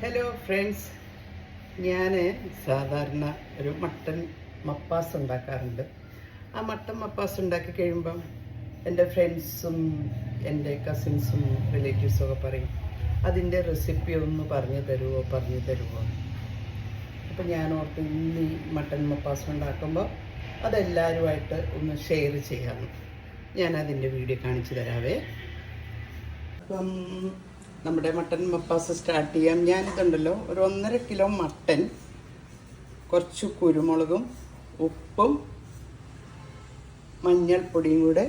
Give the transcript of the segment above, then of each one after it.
Hello friends ഞാൻ സാധാരണ ഒരു മട്ടൻ മപ്പാസ് ഉണ്ടാക്കാറുണ്ട്. ആ മട്ടൻ മപ്പാസ് ഉണ്ടാക്കി കഴിയുമ്പം എന്റെ ഫ്രണ്ട്സും എന്റെ കസിൻസും റിലേറ്റീവ്സും ഒക്കെ പറയും അതിന്റെ റെസിപ്പി ഒന്ന് പറഞ്ഞു തരുമോ പറഞ്ഞു തരുമോ അപ്പം ഞാൻ ഓർത്ത് ഇന്ന് ഈ മട്ടൻ മപ്പാസ് ഉണ്ടാക്കുമ്പോൾ അതെല്ലാവരുമായിട്ട് ഒന്ന് ഷെയർ ചെയ്യാറുണ്ട് ഞാനതിന്റെ വീഡിയോ കാണിച്ചു തരാവേ. അപ്പം നമ്മുടെ മട്ടൻ മപ്പാസ് സ്റ്റാർട്ട് ചെയ്യാം. ഞാനിതുണ്ടല്ലോ ഒരു ഒന്നര കിലോ മട്ടൻ കുറച്ച് കുരുമുളകും ഉപ്പും മഞ്ഞൾപ്പൊടിയും കൂടെ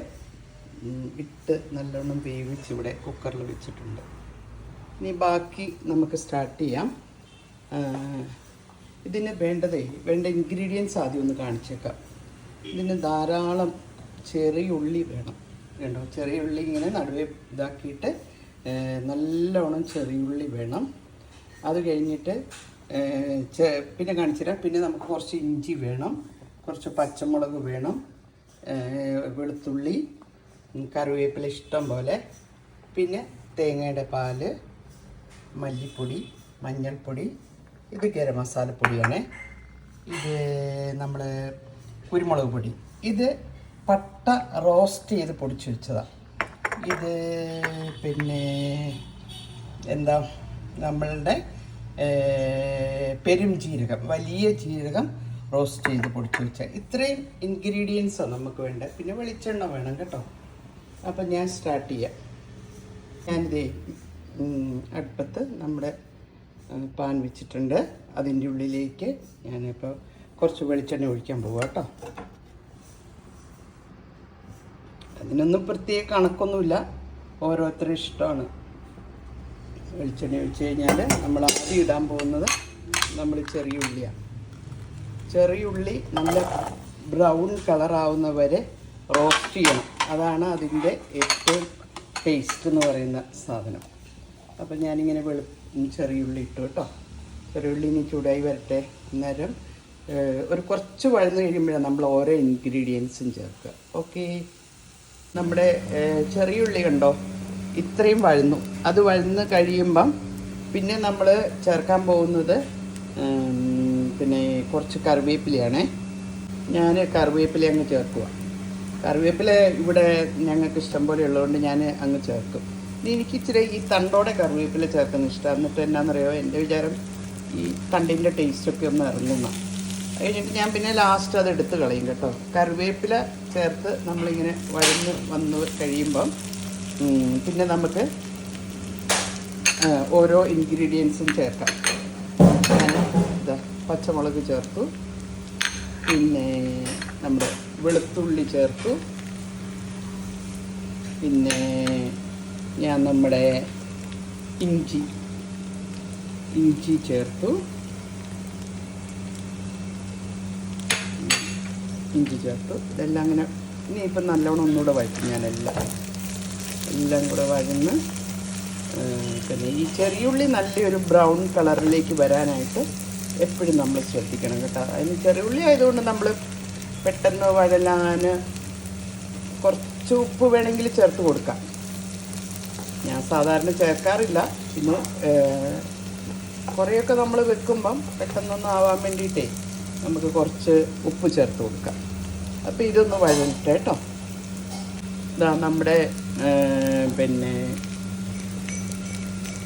ഇട്ട് നല്ലോണം വേവിച്ച് ഇവിടെ കുക്കറിൽ വെച്ചിട്ടുണ്ട്. ഇനി ബാക്കി നമുക്ക് സ്റ്റാർട്ട് ചെയ്യാം. ഇതിന് വേണ്ടതേ വേണ്ട ഇൻഗ്രീഡിയൻസ് ആദ്യം ഒന്ന് കാണിച്ചേക്കാം. ഇതിന് ധാരാളം ചെറിയ ഉള്ളി വേണം. വേണ്ടോ? ചെറിയ ഉള്ളി ഇങ്ങനെ നടുവേ ഇതാക്കിയിട്ട് ചെറിയ ചെറിയുള്ളി വേണം. അത് കഴിഞ്ഞിട്ട് പിന്നെ കാണിച്ചുതരാം പിന്നെ നമുക്ക് കുറച്ച് ഇഞ്ചി വേണം. കുറച്ച് പച്ചമുളക് വേണം. വെളുത്തുള്ളി കറിവേപ്പില ഇഷ്ടം പോലെ. പിന്നെ തേങ്ങയുടെ പാൽ മല്ലിപ്പൊടി മഞ്ഞൾപ്പൊടി ഇത് ഗരം മസാലപ്പൊടിയാണ് ഇത് നമ്മൾ കുരുമുളക് പൊടി. ഇത് പട്ട റോസ്റ്റ് ചെയ്ത് പൊടിച്ച് വെച്ചതാണ് ഇത് പിന്നെ എന്താ നമ്മളുടെ പെരും ജീരകം വലിയ ജീരകം റോസ്റ്റ് ചെയ്ത് പൊടിച്ച് വെച്ച ഇത്രയും ഇൻഗ്രീഡിയൻസാണ് നമുക്ക് വേണ്ടത് പിന്നെ വെളിച്ചെണ്ണ വേണം കേട്ടോ. അപ്പം ഞാൻ സ്റ്റാർട്ട് ചെയ്യാം. ഞാനിത് അടുപ്പത്ത് നമ്മുടെ പാൻ വെച്ചിട്ടുണ്ട്. അതിന്റെ ഉള്ളിലേക്ക് ഞാനിപ്പോൾ കുറച്ച് വെളിച്ചെണ്ണ ഒഴിക്കാൻ പോവാം കേട്ടോ. അതിനൊന്നും പ്രത്യേക കണക്കൊന്നുമില്ല. ഓരോരുത്തരും ഇഷ്ടമാണ്. വെളിച്ചെണ്ണ ഒഴിച്ച് കഴിഞ്ഞാൽ നമ്മൾ ആദ്യം ഇടാൻ പോകുന്നത് നമ്മൾ ചെറിയ ഉള്ളിയാണ് ചെറിയ ഉള്ളി നല്ല ബ്രൗൺ കളറാവുന്ന വരെ റോസ്റ്റ് ചെയ്യണം. അതാണ് അതിന്റെ ഏറ്റവും ടേസ്റ്റ് എന്ന് പറയുന്ന സാധനം. അപ്പം ഞാനിങ്ങനെ വെളു ചെറിയ ഉള്ളി ഇട്ടു കേട്ടോ. ചെറിയ ഉള്ളി ഇനി ചൂടായി വരട്ടെ. അന്നേരം ഒരു കുറച്ച് വഴന്ന് കഴിയുമ്പോഴാണ് നമ്മൾ ഓരോ ഇൻഗ്രീഡിയൻസും ചേർക്കുക. ഓക്കേ നമ്മുടെ ചെറിയുള്ളി കണ്ടോ? ഇത്രയും വഴന്നു. അത് വഴന്ന് കഴിയുമ്പം പിന്നെ നമ്മൾ ചേർക്കാൻ പോകുന്നത് പിന്നെ കുറച്ച് കറിവേപ്പിലയാണേ. ഞാൻ കറിവേപ്പില അങ്ങ് ചേർക്കുക കറിവേപ്പില ഇവിടെ ഞങ്ങൾക്ക് ഇഷ്ടം പോലെ ഉള്ളതുകൊണ്ട് ഞാൻ അങ്ങ് ചേർക്കും. എനിക്ക് ഇച്ചിരി ഈ തണ്ടോടെ കറിവേപ്പില ചേർക്കുന്ന ഇഷ്ടം. എന്നിട്ട് എന്നാണെന്നറിയോ എന്റെ വിചാരം ഈ തണ്ടിന്റെ ടേസ്റ്റൊക്കെ ഒന്ന് ഇറങ്ങുന്ന. കഴിഞ്ഞിട്ട് ഞാൻ പിന്നെ ലാസ്റ്റ് അത് എടുത്ത് കളയും കേട്ടോ. കറിവേപ്പില ചേർത്ത് നമ്മളിങ്ങനെ വഴന്ന് വന്ന് കഴിയുമ്പം പിന്നെ നമുക്ക് ഓരോ ഇൻഗ്രീഡിയൻസും ചേർക്കാം. ഞാൻ പച്ചമുളക് ചേർത്തു. പിന്നെ നമ്മുടെ വെളുത്തുള്ളി ചേർത്തു. പിന്നെ ഞാൻ നമ്മുടെ ഇഞ്ചി ഇഞ്ചി ചേർത്തു. ഇഞ്ചി ചേർത്തു ഇതെല്ലാം അങ്ങനെ ഇനി ഇപ്പം നല്ലോണം ഒന്നുകൂടെ വഴറ്റും ഞാനെല്ലാം. എല്ലാം കൂടെ വഴന്ന് പിന്നെ ഈ ചെറിയുള്ളി നല്ലൊരു ബ്രൗൺ കളറിലേക്ക് വരാനായിട്ട് എപ്പോഴും നമ്മൾ ശ്രദ്ധിക്കണം കേട്ടോ. അതിന് ചെറിയുള്ളി ആയതുകൊണ്ട് നമ്മൾ പെട്ടെന്ന് വഴലാൻ കുറച്ച് ഉപ്പ് വേണമെങ്കിൽ ചേർത്ത് കൊടുക്കാം. ഞാൻ സാധാരണ ചേർക്കാറില്ല. പിന്നെ കുറേയൊക്കെ നമ്മൾ വെക്കുമ്പം പെട്ടെന്നൊന്നും ആവാൻ വേണ്ടിയിട്ടേ നമുക്ക് കുറച്ച് ഉപ്പ് ചേർത്ത് കൊടുക്കാം. അപ്പോൾ ഇതൊന്ന് വഴലിട്ട് കേട്ടോ ഇതാ നമ്മുടെ പിന്നെ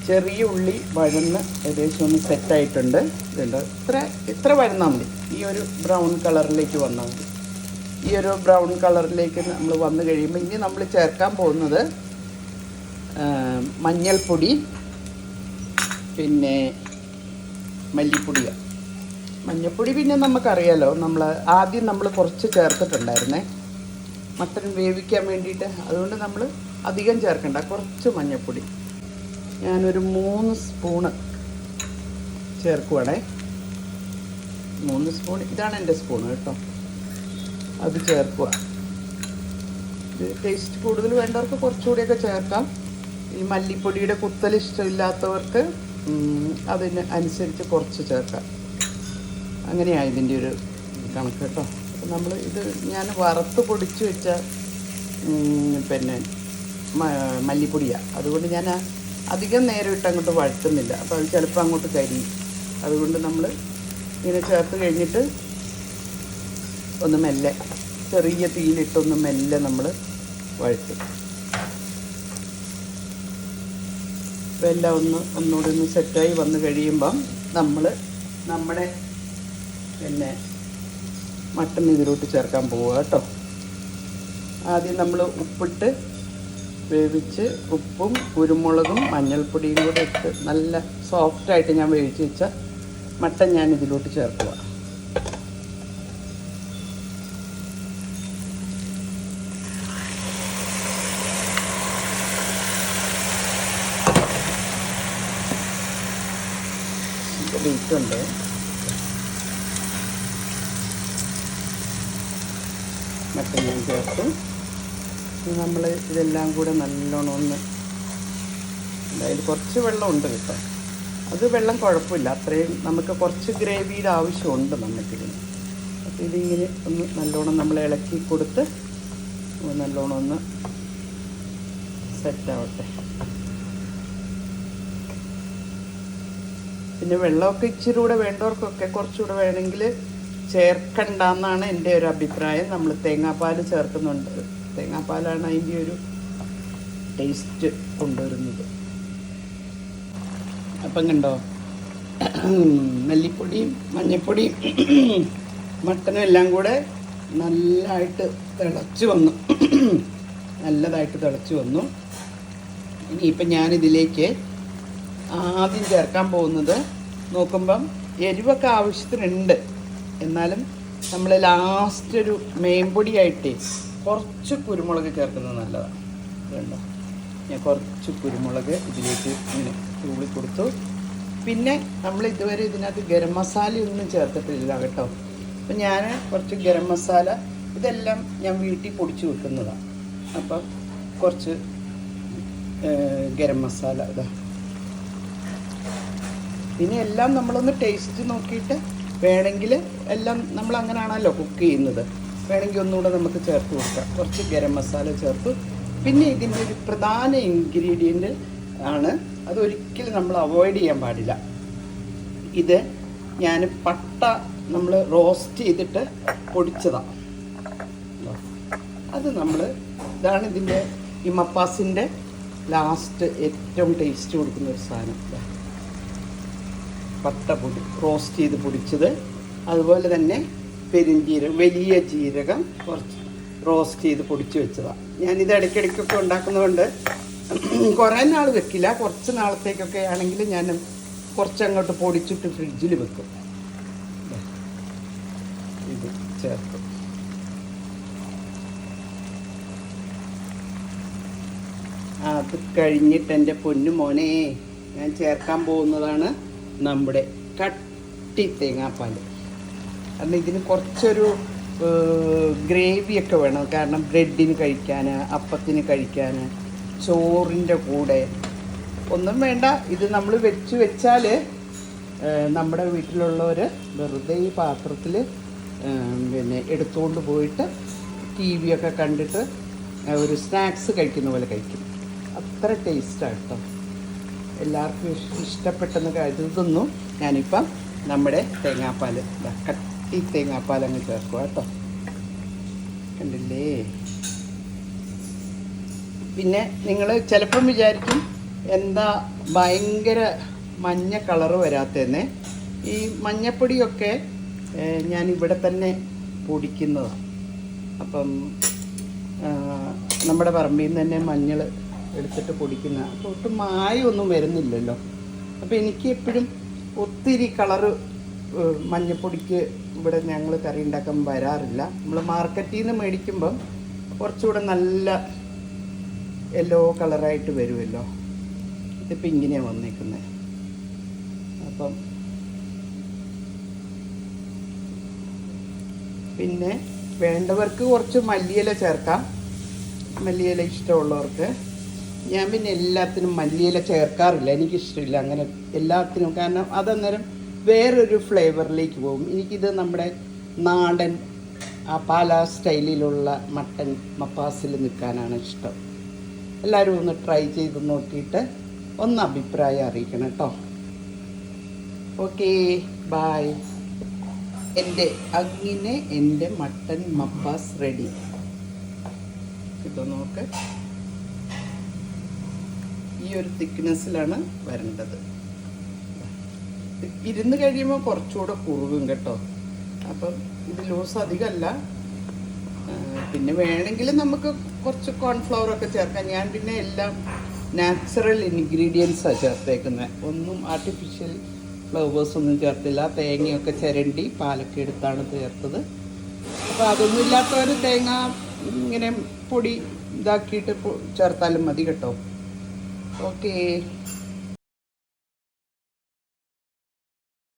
ചെറിയ ഉള്ളി വഴന്ന് ഏകദേശം ഒന്ന് സെറ്റായിട്ടുണ്ട് ഇതുണ്ട്? ഇത്ര ഇത്ര വഴന്നാൽ മതി. ഈ ഒരു ബ്രൗൺ കളറിലേക്ക് വന്നാൽ മതി. ഈ ഒരു ബ്രൗൺ കളറിലേക്ക് നമ്മൾ വന്നു കഴിയുമ്പോൾ ഇനി നമ്മൾ ചേർക്കാൻ പോകുന്നത് മഞ്ഞൾപ്പൊടി പിന്നെ മല്ലിപ്പൊടിയാണ് മഞ്ഞൾപ്പൊടി പിന്നെ നമുക്കറിയാലോ നമ്മൾ ആദ്യം നമ്മൾ കുറച്ച് ചേർത്തിട്ടുണ്ടായിരുന്നേ. മട്ടൻ വേവിക്കാൻ വേണ്ടിയിട്ട്. അതുകൊണ്ട് നമ്മൾ അധികം ചേർക്കണ്ട കുറച്ച് മഞ്ഞൾപ്പൊടി ഞാനൊരു മൂന്ന് സ്പൂണ് ചേർക്കുവാണേ. മൂന്ന് സ്പൂൺ ഇതാണ് എന്റെ സ്പൂൺ കേട്ടോ. അത് ചേർക്കുക ഇത് ടേസ്റ്റ് കൂടുതൽ വേണ്ടവർക്ക് കുറച്ചുകൂടിയൊക്കെ ചേർക്കാം. ഈ മല്ലിപ്പൊടിയുടെ കുത്തൽ ഇഷ്ടമില്ലാത്തവർക്ക് അതിന് അനുസരിച്ച് കുറച്ച് ചേർക്കാം. അങ്ങനെയാണ് ഇതിന്റെ ഒരു കണക്ക് കേട്ടോ. നമ്മൾ ഇത് ഞാൻ വറുത്ത് പൊടിച്ച് വെച്ച പിന്നെ മല്ലിപ്പൊടിയാണ് അതുകൊണ്ട് ഞാൻ അധികം നേരം ഇട്ട് അങ്ങോട്ട് വഴറ്റുന്നില്ല. അപ്പോൾ അത് ചിലപ്പോൾ അങ്ങോട്ട് കരിയും. അതുകൊണ്ട് നമ്മൾ ഇങ്ങനെ ചേർത്ത് കഴിഞ്ഞിട്ട് ഒന്ന് മെല്ലെ ചെറിയ തീയിലിട്ടൊന്ന് മെല്ലെ നമ്മൾ വഴറ്റും. അപ്പോൾ എല്ലാം ഒന്ന് ഒന്നുകൂടി ഒന്ന് സെറ്റായി വന്ന് കഴിയുമ്പം നമ്മൾ നമ്മുടെ പിന്നെ മട്ടൺ ഇതിലോട്ട് ചേർക്കാൻ പോവുക കേട്ടോ. ആദ്യം നമ്മൾ ഉപ്പിട്ട് വേവിച്ച് ഉപ്പും കുരുമുളകും മഞ്ഞൾപ്പൊടിയും കൂടെ ഇട്ട് നല്ല സോഫ്റ്റായിട്ട് ഞാൻ വേവിച്ച് വെച്ച മട്ടൻ ഞാൻ ഇതിലോട്ട് ചേർക്കുക. വെയിറ്റുണ്ട് മട്ടൻ ഞാൻ ചേർക്കും. നമ്മൾ ഇതെല്ലാം കൂടെ നല്ലോണം ഒന്ന് അതായത് കുറച്ച് വെള്ളമുണ്ട് കേട്ടോ. അത് വെള്ളം കുഴപ്പമില്ല. അത്രയും നമുക്ക് കുറച്ച് ഗ്രേവിയുടെ ആവശ്യമുണ്ട് നമുക്കിതിന് അപ്പോൾ ഇതിങ്ങനെ ഒന്ന് നല്ലോണം നമ്മൾ ഇളക്കി കൊടുത്ത് നല്ലോണം ഒന്ന് സെറ്റാവട്ടെ പിന്നെ വെള്ളമൊക്കെ ഇച്ചിരി കൂടെ വേണ്ടവർക്കൊക്കെ കുറച്ചുകൂടെ വേണമെങ്കിൽ ചേർക്കണ്ടെന്നാണ് എന്റെ ഒരു അഭിപ്രായം. നമ്മൾ തേങ്ങാപ്പാൽ ചേർക്കുന്നുണ്ട്. തേങ്ങാപ്പാലാണ് അതിന്റെ ഒരു ടേസ്റ്റ് കൊണ്ടുവരുന്നത്. അപ്പം കണ്ടോ? മല്ലിപ്പൊടിയും മഞ്ഞൾപ്പൊടിയും മട്ടനും എല്ലാം കൂടെ നല്ലതായിട്ട് തിളച്ച് വന്നു. നല്ലതായിട്ട് തിളച്ച് വന്നു. ഇനിയിപ്പം ഞാനിതിലേക്ക് ആദ്യം ചേർക്കാൻ പോകുന്നത് നോക്കുമ്പം എരിവൊക്കെ ആവശ്യത്തിനുണ്ട്. എന്നാലും നമ്മൾ ലാസ്റ്റ് ഒരു മേമ്പൊടിയായിട്ട് കുറച്ച് കുരുമുളക് ചേർക്കുന്നത് നല്ലതാണ്. വേണ്ട ഞാൻ കുറച്ച് കുരുമുളക് ഇതിലേക്ക് ഇങ്ങനെ തൂളി കൊടുത്തു. പിന്നെ നമ്മൾ ഇതുവരെ ഇതിനകത്ത് ഗരം മസാലയൊന്നും ചേർത്തിട്ടില്ല കേട്ടോ. അപ്പം ഞാൻ കുറച്ച് ഗരം മസാല ഇതെല്ലാം ഞാൻ വീട്ടിൽ പൊടിച്ച് വെക്കുന്നതാണ്. അപ്പം കുറച്ച് ഗരം മസാല ഇതാ. പിന്നെ എല്ലാം നമ്മളൊന്ന് ടേസ്റ്റ് നോക്കിയിട്ട് വേണമെങ്കിൽ എല്ലാം നമ്മൾ അങ്ങനെയാണല്ലോ കുക്ക് ചെയ്യുന്നത്. വേണമെങ്കിൽ ഒന്നുകൂടെ നമുക്ക് ചേർത്ത് കൊടുക്കാം. കുറച്ച് ഗരം മസാല ചേർത്ത്. പിന്നെ ഇതിന്റെ ഒരു പ്രധാന ഇൻഗ്രീഡിയന്റ് ആണ് അതൊരിക്കലും നമ്മൾ അവോയ്ഡ് ചെയ്യാൻ പാടില്ല. ഇത് ഞാൻ പട്ട നമ്മൾ റോസ്റ്റ് ചെയ്തിട്ട് പൊടിച്ചതാണ് അത് നമ്മൾ ഇതാണ് ഇതിന്റെ ഈ മപ്പാസിന്റെ ലാസ്റ്റ് ഏറ്റവും ടേസ്റ്റ് കൊടുക്കുന്ന ഒരു സാധനം. പട്ട പൊടി റോസ്റ്റ് ചെയ്ത് പൊടിച്ചത്. അതുപോലെ തന്നെ പെരുംജീരകം വലിയ ജീരകം കുറച്ച് റോസ്റ്റ് ചെയ്ത് പൊടിച്ച് വെച്ചതാണ് ഞാനിത് ഇടയ്ക്കിടയ്ക്കൊക്കെ ഉണ്ടാക്കുന്നതുകൊണ്ട് കുറേ നാൾ വെക്കില്ല. കുറച്ച് നാളത്തേക്കൊക്കെ ആണെങ്കിൽ ഞാൻ കുറച്ചങ്ങോട്ട് പൊടിച്ചിട്ട് ഫ്രിഡ്ജിൽ വെക്കും. ഇത് ചേർത്ത്. അത് കഴിഞ്ഞിട്ട് എന്റെ പൊന്നു മോനെ ഞാൻ ചേർക്കാൻ പോകുന്നതാണ് നമ്മുടെ കട്ടി തേങ്ങാപ്പാൽ കാരണം ഇതിന് കുറച്ചൊരു ഗ്രേവിയൊക്കെ വേണം. കാരണം ബ്രെഡിന് കഴിക്കാൻ അപ്പത്തിന് കഴിക്കാൻ ചോറിന്റെ കൂടെ. ഒന്നും വേണ്ട. ഇത് നമ്മൾ വെച്ച് വെച്ചാൽ നമ്മുടെ വീട്ടിലുള്ളവർ വെറുതെ ഈ പാത്രത്തിൽ പിന്നെ എടുത്തുകൊണ്ട് പോയിട്ട് ടി ഒക്കെ കണ്ടിട്ട് ഒരു സ്നാക്സ് കഴിക്കുന്ന പോലെ കഴിക്കും. അത്ര ടേസ്റ്റാണ് കേട്ടോ എല്ലാവർക്കും ഇഷ്- ഇഷ്ടപ്പെട്ടെന്ന് കരുതുന്നു ഞാനിപ്പം നമ്മുടെ തേങ്ങാപ്പാൽ കട്ടി തേങ്ങാപ്പാൽ അങ്ങ് ചേർക്കുക കേട്ടോ. കണ്ടില്ലേ? പിന്നെ നിങ്ങൾ ചിലപ്പം വിചാരിക്കും എന്താ ഭയങ്കര മഞ്ഞ കളറ് വരാത്തന്നെ ഈ മഞ്ഞപ്പൊടിയൊക്കെ ഞാൻ ഇവിടെ തന്നെ പൊടിക്കുന്നതാണ് അപ്പം നമ്മുടെ പറമ്പിൽ നിന്ന് തന്നെ മഞ്ഞൾ എടുത്തിട്ട് പൊടിക്കുന്ന. അപ്പോൾ ഒട്ടും മായമൊന്നും വരുന്നില്ലല്ലോ. അപ്പോൾ എനിക്ക് എപ്പോഴും ഒത്തിരി കളറ് മഞ്ഞപ്പൊടിക്ക് ഇവിടെ ഞങ്ങൾ കറി ഉണ്ടാക്കാൻ വരാറില്ല. നമ്മൾ മാർക്കറ്റിൽ നിന്ന് മേടിക്കുമ്പം കുറച്ചുകൂടെ നല്ല യെല്ലോ കളറായിട്ട് വരുമല്ലോ. ഇതിപ്പോൾ ഇങ്ങനെയാണ് വന്നേക്കുന്നത് അപ്പം പിന്നെ വേണ്ടവർക്ക് കുറച്ച് മല്ലിയില ചേർക്കാം. മല്ലിയില ഇഷ്ടമുള്ളവർക്ക്. ഞാൻ പിന്നെ എല്ലാത്തിനും മല്ലിയില ചേർക്കാറില്ല. എനിക്കിഷ്ടമില്ല അങ്ങനെ എല്ലാത്തിനും. കാരണം അതന്നേരം വേറൊരു ഫ്ലേവറിലേക്ക് പോകും. എനിക്കിത് നമ്മുടെ നാടൻ ആ പാലാ സ്റ്റൈലിലുള്ള മട്ടൻ മപ്പാസിൽ നിൽക്കാനാണ് ഇഷ്ടം. എല്ലാവരും ഒന്ന് ട്രൈ ചെയ്ത് നോക്കിയിട്ട് ഒന്ന് അഭിപ്രായം അറിയിക്കണം കേട്ടോ. ഓക്കേ ബായ് എന്റെ അങ്ങനെ എന്റെ മട്ടൻ മപ്പാസ് റെഡി. ഇത് നോക്ക്. ഒരു തിക്നെസ്സിലാണ് വരേണ്ടത് ഇരുന്ന് കഴിയുമ്പോൾ കുറച്ചുകൂടെ കുറുകും കേട്ടോ. അപ്പം ഇത് ലൂസ് അധികമല്ല. പിന്നെ വേണമെങ്കിൽ നമുക്ക് കുറച്ച് കോൺഫ്ലവർ ഒക്കെ ചേർക്കാം. ഞാൻ പിന്നെ എല്ലാം നാച്ചുറൽ ഇൻഗ്രീഡിയൻസാണ് ചേർത്തേക്കുന്നത് ഒന്നും ആർട്ടിഫിഷ്യൽ ഫ്ലവേഴ്സ് ഒന്നും ചേർത്തില്ല. തേങ്ങയൊക്കെ ചിരണ്ടി പാലൊക്കെ എടുത്താണ് ചേർത്തത്. അപ്പോൾ അതൊന്നും ഇല്ലാത്തവർ തേങ്ങ ഇങ്ങനെ പൊടി ഇതാക്കിയിട്ട് ചേർത്താലും മതി കേട്ടോ. ഓക്കേ